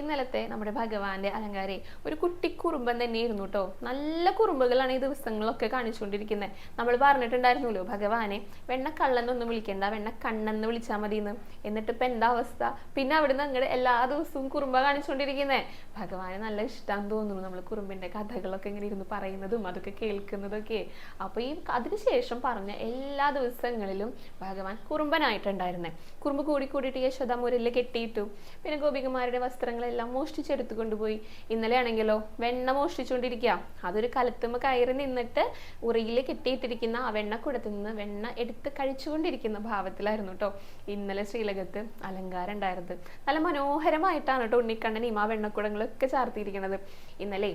ഇന്നലത്തെ നമ്മുടെ ഭഗവാന്റെ അലങ്കാരെ ഒരു കുട്ടി കുറുമ്പൻ തന്നെയായിരുന്നു കേട്ടോ നല്ല കുറുമ്പുകളാണ് ഈ ദിവസങ്ങളൊക്കെ കാണിച്ചുകൊണ്ടിരിക്കുന്നത് നമ്മൾ പറഞ്ഞിട്ടുണ്ടായിരുന്നല്ലോ ഭഗവാനെ വെണ്ണ കള്ളെന്നൊന്നും വിളിക്കണ്ട വെണ്ണ കണ്ണെന്ന് വിളിച്ചാൽ മതി എന്ന് എന്നിട്ട് ഇപ്പൊ എന്താ അവസ്ഥ? പിന്നെ അവിടുന്ന് അങ്ങോട്ട് എല്ലാ ദിവസവും കുറുമ്പ കാണിച്ചുകൊണ്ടിരിക്കുന്നത് ഭഗവാന് നല്ല ഇഷ്ടം തോന്നുന്നു നമ്മൾ കുറുമ്പിന്റെ കഥകളൊക്കെ ഇങ്ങനെ ഇരുന്ന് പറയുന്നതും അതൊക്കെ കേൾക്കുന്നതൊക്കെ. അപ്പൊ ഈ അതിനുശേഷം പറഞ്ഞ എല്ലാ ദിവസങ്ങളിലും ഭഗവാൻ കുറുമ്പനായിട്ടുണ്ടായിരുന്നേ. കുറുമ്പ് കൂടി കൂടിയിട്ട് യശോദാമൂരിൽ കെട്ടിയിട്ടു. പിന്നെ ഗോപികമാരുടെ വസ്ത്രങ്ങളെല്ലാം മോഷ്ടിച്ചെടുത്തു കൊണ്ടുപോയി ഇന്നലെ ആണെങ്കിലോ വെണ്ണ മോഷ്ടിച്ചുകൊണ്ടിരിക്കുക. അതൊരു കലത്തുമ്മ കയറി നിന്നിട്ട് ഉറിയിൽ കെട്ടിയിട്ടിരിക്കുന്ന ആ വെണ്ണക്കുടത്തിൽ നിന്ന് വെണ്ണ എടുത്ത് കഴിച്ചുകൊണ്ടിരിക്കുന്ന ഭാവത്തിലായിരുന്നു കേട്ടോ ഇന്നലെ ശ്രീലകത്ത് അലങ്കാരം ഉണ്ടായിരുന്നത്. നല്ല മനോഹരമായിട്ടാണ് കേട്ടോ ഉണ്ണിക്കണ്ണനെയും ആ വെണ്ണക്കുടങ്ങളൊക്കെ ചാർത്തിയിരിക്കുന്നത്. ഇന്നലെ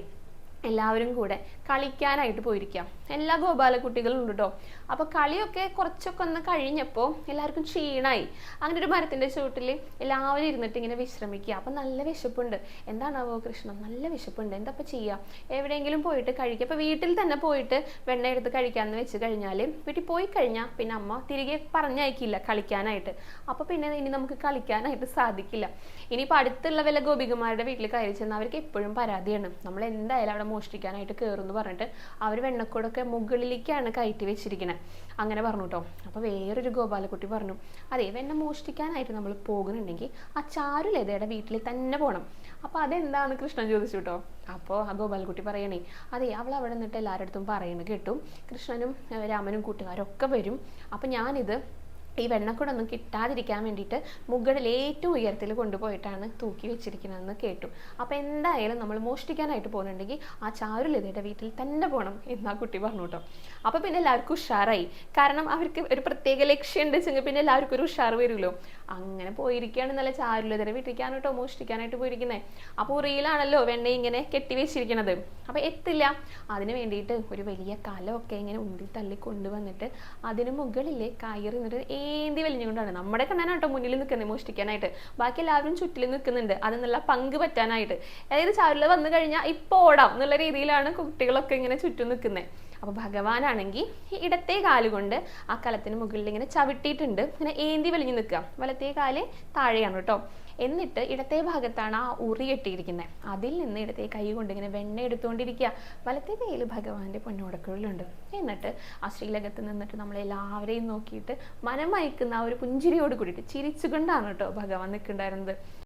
എല്ലാവരും കൂടെ കളിക്കാനായിട്ട് പോയിരിക്കാം. എല്ലാ ഗോപാലക്കുട്ടികളും ഉണ്ട് കേട്ടോ അപ്പൊ കളിയൊക്കെ കുറച്ചൊക്കെ ഒന്ന് കഴിഞ്ഞപ്പോൾ എല്ലാവർക്കും ക്ഷീണായി. അങ്ങനെ ഒരു മരത്തിന്റെ ചുവട്ടിൽ എല്ലാവരും ഇരുന്നിട്ട് ഇങ്ങനെ വിശ്രമിക്കുക. അപ്പൊ നല്ല വിശപ്പുണ്ട്. എന്താണാവോ കൃഷ്ണൻ? നല്ല വിശപ്പുണ്ട്. എന്താ ഇപ്പൊ ചെയ്യാ? എവിടെയെങ്കിലും പോയിട്ട് കഴിക്കുക അപ്പൊ വീട്ടിൽ തന്നെ പോയിട്ട് വെണ്ണ എടുത്ത് കഴിക്കാമെന്ന് വെച്ച് കഴിഞ്ഞാൽ വീട്ടിൽ പോയി കഴിഞ്ഞാൽ പിന്നെ അമ്മ തിരികെ പറഞ്ഞയക്കില്ല കളിക്കാനായിട്ട്. അപ്പൊ പിന്നെ ഇനി നമുക്ക് കളിക്കാനായിട്ട് സാധിക്കില്ല. ഇനിയിപ്പോൾ അടുത്തുള്ള വല്ല ഗോപികമാരുടെ വീട്ടിൽ കയറി ചെന്നാൽ അവർക്ക് എപ്പോഴും പരാതിയാണ്. നമ്മൾ എന്തായാലും അവിടെ മോഷ്ടിക്കാനായിട്ട് കയറും എന്ന് പറഞ്ഞിട്ട് അവർ വെണ്ണക്കൂടൊക്കെ മുകളിലേക്കാണ് കയറ്റി വെച്ചിരിക്കുന്നത് അങ്ങനെ പറഞ്ഞു കേട്ടോ അപ്പോൾ വേറൊരു ഗോപാലക്കുട്ടി പറഞ്ഞു അതെ വെണ്ണ മോഷ്ടിക്കാനായിട്ട് നമ്മൾ പോകുന്നുണ്ടെങ്കിൽ ആ ചാരുലതയുടെ വീട്ടിൽ തന്നെ പോകണം അപ്പോൾ അതെന്താണെന്ന് കൃഷ്ണൻ ചോദിച്ചു കേട്ടോ അപ്പോൾ ആ ഗോപാലക്കുട്ടി പറയണേ അതെ അവൾ അവിടെ നിന്നിട്ട് എല്ലാവരുടെ അടുത്തും പറയുന്നത് കേട്ടു. കൃഷ്ണനും രാമനും കൂട്ടുകാരൊക്കെ വരും. അപ്പം ഞാനിത് ഈ വെണ്ണക്കുടൊന്നും കിട്ടാതിരിക്കാൻ വേണ്ടിയിട്ട് മുകളിൽ ഏറ്റവും ഉയരത്തിൽ കൊണ്ടുപോയിട്ടാണ് തൂക്കി വെച്ചിരിക്കുന്നതെന്ന് കേട്ടു. അപ്പോൾ എന്തായാലും നമ്മൾ മോഷ്ടിക്കാനായിട്ട് പോകുന്നുണ്ടെങ്കിൽ ആ ചാരുലതയുടെ വീട്ടിൽ തന്നെ പോകണം എന്ന് ആ കുട്ടി പറഞ്ഞു കേട്ടോ. അപ്പോൾ പിന്നെ എല്ലാവർക്കും ഉഷാറായി. കാരണം അവർക്ക് ഒരു പ്രത്യേക ലക്ഷ്യം ഉണ്ട് വെച്ചെങ്കിൽ പിന്നെ എല്ലാവർക്കും ഒരു ഉഷാർ വരുമല്ലോ. അങ്ങനെ പോയിരിക്കുകയാണ് നല്ല ചാരുലതര വീട്ടിലേക്കാണ് കേട്ടോ മോഷ്ടിക്കാനായിട്ട് പോയിരിക്കുന്നത് അപ്പോൾ റീലാണല്ലോ വെണ്ണ ഇങ്ങനെ കെട്ടി വെച്ചിരിക്കുന്നത് അപ്പോൾ എത്തില്ല. അതിന് വേണ്ടിയിട്ട് ഒരു വലിയ കലമൊക്കെ ഇങ്ങനെ ഉന്തി തള്ളി കൊണ്ടുവന്നിട്ട് അതിന് മുകളിലെ കയറി നിന്നിട്ട് ഏന്തി വലിഞ്ഞുകൊണ്ടാണ് നമ്മുടെ കണ്ണനാണ് മുന്നിൽ നിൽക്കുന്നത് മോഷ്ടിക്കാനായിട്ട്. ബാക്കി എല്ലാവരും ചുറ്റിൽ നിൽക്കുന്നുണ്ട്. അത് നല്ല പങ്ക് പറ്റാനായിട്ട്. അതായത് ചാരുല വന്നു കഴിഞ്ഞാൽ ഇപ്പോൾ ഓടാം എന്നുള്ള രീതിയിലാണ് കുട്ടികളൊക്കെ ഇങ്ങനെ ചുറ്റും നിൽക്കുന്നത് അപ്പോൾ ഭഗവാനാണെങ്കിൽ ഈ ഇടത്തെ കാലുകൊണ്ട് ആ കലത്തിന് മുകളിൽ ഇങ്ങനെ ചവിട്ടിയിട്ടുണ്ട്. ഇങ്ങനെ ഏന്തി വലിഞ്ഞു നിൽക്കുക. വലത്തെ കാൽ താഴെയാണ് കേട്ടോ. എന്നിട്ട് ഇടത്തെ ഭാഗത്താണ് ആ ഉറി കെട്ടിയിരിക്കുന്നത് അതിൽ നിന്ന് ഇടത്തെ കൈ കൊണ്ട് ഇങ്ങനെ വെണ്ണ എടുത്തുകൊണ്ടിരിക്കുക വലത്തെ കയ്യിൽ ഭഗവാന്റെ പൊന്നോടക്കുഴലുണ്ട്. എന്നിട്ട് ആ ശ്രീലകത്ത് നിന്നിട്ട് നമ്മളെല്ലാവരെയും നോക്കിയിട്ട് മനം മയക്കുന്ന ആ ഒരു പുഞ്ചിരിയോട് കൂടിയിട്ട് ചിരിച്ചുകൊണ്ടാണ് കേട്ടോ ഭഗവാൻ നിൽക്കുന്നുണ്ടായിരുന്നത്.